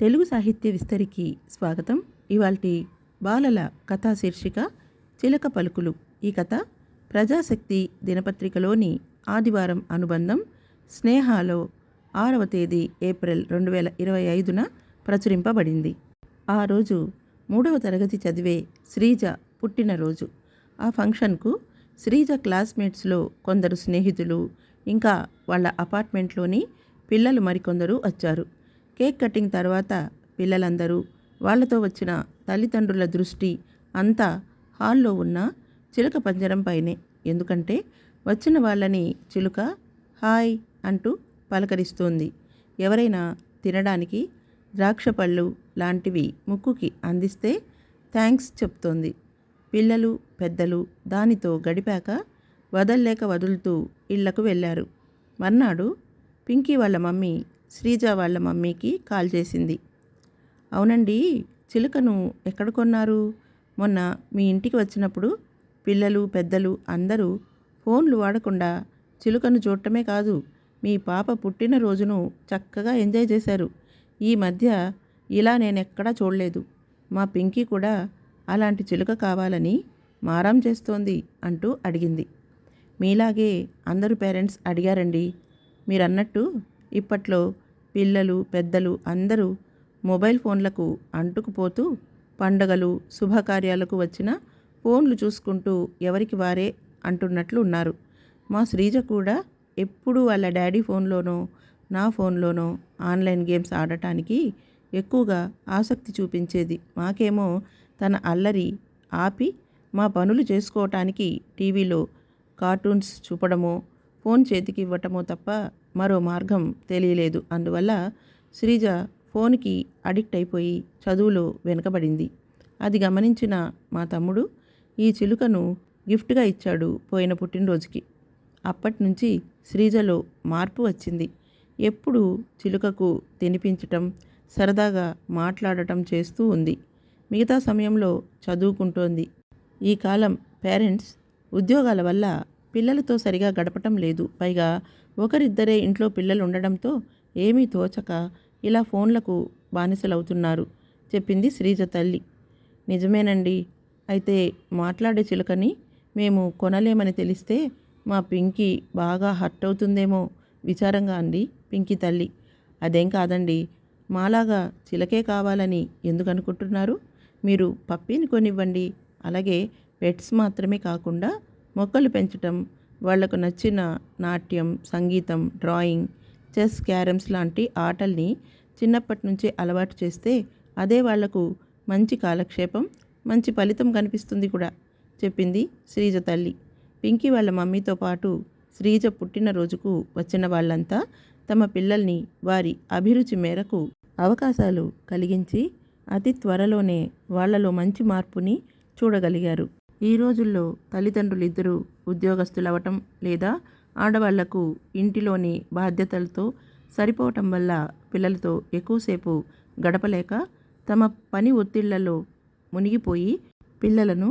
తెలుగు సాహిత్య విస్తరికి స్వాగతం. ఇవాల్టి బాలల కథా శీర్షిక చిలక పలుకులు. ఈ కథ ప్రజాశక్తి దినపత్రికలోని ఆదివారం అనుబంధం స్నేహాలో ఆరవ తేదీ ఏప్రిల్ రెండు వేల ఇరవై ఐదున ప్రచురింపబడింది. ఆ రోజు మూడవ తరగతి చదివే శ్రీజ పుట్టినరోజు. ఆ ఫంక్షన్కు శ్రీజ క్లాస్మేట్స్లో కొందరు స్నేహితులు ఇంకా వాళ్ళ అపార్ట్మెంట్లోని పిల్లలు మరికొందరు వచ్చారు. కేక్ కటింగ్ తర్వాత పిల్లలందరూ వాళ్ళతో వచ్చిన తల్లిదండ్రుల దృష్టి అంతా హాల్లో ఉన్న చిలుక పంజరం పైనే. ఎందుకంటే వచ్చిన వాళ్ళని చిలుక హాయ్ అంటూ పలకరిస్తోంది. ఎవరైనా తినడానికి ద్రాక్ష పళ్ళు లాంటివి ముక్కుకి అందిస్తే థ్యాంక్స్ చెప్తోంది. పిల్లలు పెద్దలు దానితో గడిపాక వదల్లేక వదులుతూ ఇళ్ళకు వెళ్ళారు. మర్నాడు పింకీ వాళ్ళ మమ్మీ శ్రీజ వాళ్ళ మమ్మీకి కాల్ చేసింది. అవునండి చిలుకను ఎక్కడ కొన్నారు? మొన్న మీ ఇంటికి వచ్చినప్పుడు పిల్లలు పెద్దలు అందరూ ఫోన్లు వాడకుండా చిలుకను చూడటమే కాదు మీ పాప పుట్టినరోజును చక్కగా ఎంజాయ్ చేశారు. ఈ మధ్య ఇలా నేను ఎక్కడా చూడలేదు. మా పింకీ కూడా అలాంటి చిలుక కావాలని మారం చేస్తోంది అంటూ అడిగింది. మీలాగే అందరూ పేరెంట్స్ అడిగారండి. మీరన్నట్టు ఇప్పట్లో పిల్లలు పెద్దలు అందరూ మొబైల్ ఫోన్లకు అంటుకుపోతూ పండగలు శుభకార్యాలకు వచ్చిన ఫోన్లు చూసుకుంటూ ఎవరికి వారే అంటున్నట్లు ఉన్నారు. మా శ్రీజ కూడా ఎప్పుడూ వాళ్ళ డాడీ ఫోన్లోనో నా ఫోన్లోనో ఆన్లైన్ గేమ్స్ ఆడటానికి ఎక్కువగా ఆసక్తి చూపించేది. మాకేమో తన అల్లరి ఆపి మా పనులు చేసుకోవటానికి టీవీలో కార్టూన్స్ చూపడమో ఫోన్ చేతికి ఇవ్వటమో తప్ప మరో మార్గం తెలియలేదు. అందువల్ల శ్రీజ ఫోన్కి అడిక్ట్ అయిపోయి చదువులో వెనుకబడింది. అది గమనించిన మా తమ్ముడు ఈ చిలుకను గిఫ్ట్గా ఇచ్చాడు పోయిన పుట్టినరోజుకి. అప్పటి నుంచి శ్రీజలో మార్పు వచ్చింది. ఎప్పుడు చిలుకకు తినిపించటం సరదాగా మాట్లాడటం చేస్తూ ఉంది. మిగతా సమయంలో చదువుకుంటోంది. ఈ కాలం పేరెంట్స్ ఉద్యోగాల వల్ల పిల్లలతో సరిగా గడపటం లేదు. పైగా ఒకరిద్దరే ఇంట్లో పిల్లలు ఉండడంతో ఏమీ తోచక ఇలా ఫోన్లకు బానిసలవుతున్నారు చెప్పింది శ్రీజ తల్లి. నిజమేనండి అయితే మాట్లాడే చిలుకని మేము కొనలేమని తెలిస్తే మా పింకీ బాగా హర్ట్ అవుతుందేమో విచారంగా అంది పింకీ తల్లి. అదేం కాదండి మాలాగా చిలకే కావాలని ఎందుకు అనుకుంటున్నారు మీరు పప్పీని కొనివ్వండి అలాగే పెట్స్ మాత్రమే కాకుండా మొక్కలు పెంచటం వాళ్ళకు నచ్చిన నాట్యం సంగీతం డ్రాయింగ్ చెస్ క్యారమ్స్ లాంటి ఆటల్ని చిన్నప్పటి నుంచే అలవాటు చేస్తే అదే వాళ్ళకు మంచి కాలక్షేపం మంచి ఫలితం కనిపిస్తుంది కూడా చెప్పింది శ్రీజ తల్లి. పింకీ వాళ్ళ మమ్మీతో పాటు శ్రీజ పుట్టినరోజుకు వచ్చిన వాళ్ళంతా తమ పిల్లల్ని వారి అభిరుచి మేరకు అవకాశాలు కలిగించి అతి త్వరలోనే వాళ్ళలో మంచి మార్పుని చూడగలిగారు. ఈ రోజుల్లో తల్లిదండ్రులు ఇద్దరు ఉద్యోగస్తులవటం లేదా ఆడవాళ్ళకు ఇంటిలోని బాధ్యతలతో సరిపోవటం వల్ల పిల్లలతో ఎక్కువసేపు గడపలేక తమ పని ఒత్తిళ్ళలో మునిగిపోయి పిల్లలను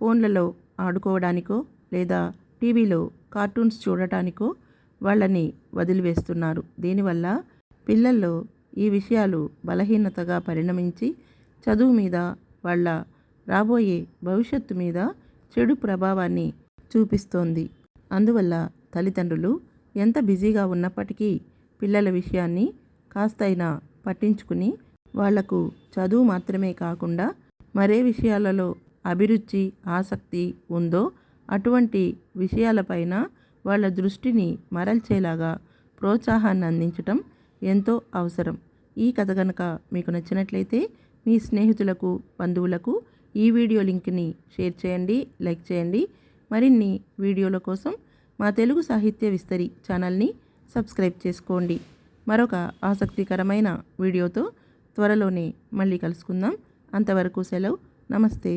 ఫోన్లలో ఆడుకోవడానికో లేదా టీవీలో కార్టూన్స్ చూడటానికో వాళ్ళని వదిలివేస్తున్నారు. దీనివల్ల పిల్లల్లో ఈ విషయాలు బలహీనతగా పరిణమించి చదువు మీద వాళ్ళ రాబోయే భవిష్యత్తు మీద చెడు ప్రభావాన్ని చూపిస్తోంది. అందువల్ల తల్లిదండ్రులు ఎంత బిజీగా ఉన్నప్పటికీ పిల్లల విషయాన్ని కాస్తైనా పట్టించుకుని వాళ్ళకు చదువు మాత్రమే కాకుండా మరే విషయాలలో అభిరుచి ఆసక్తి ఉందో అటువంటి విషయాలపైన వాళ్ళ దృష్టిని మరల్చేలాగా ప్రోత్సాహాన్ని అందించటం ఎంతో అవసరం. ఈ కథ కనుక మీకు నచ్చినట్లయితే మీ స్నేహితులకు బంధువులకు ఈ వీడియో లింక్ని షేర్ చేయండి లైక్ చేయండి. మరిన్ని వీడియోల కోసం మా తెలుగు సాహిత్య విస్తరి ఛానల్ని సబ్స్క్రైబ్ చేసుకోండి. మరొక ఆసక్తికరమైన వీడియోతో త్వరలోనే మళ్ళీ కలుసుకుందాం. అంతవరకు సెలవు. నమస్తే.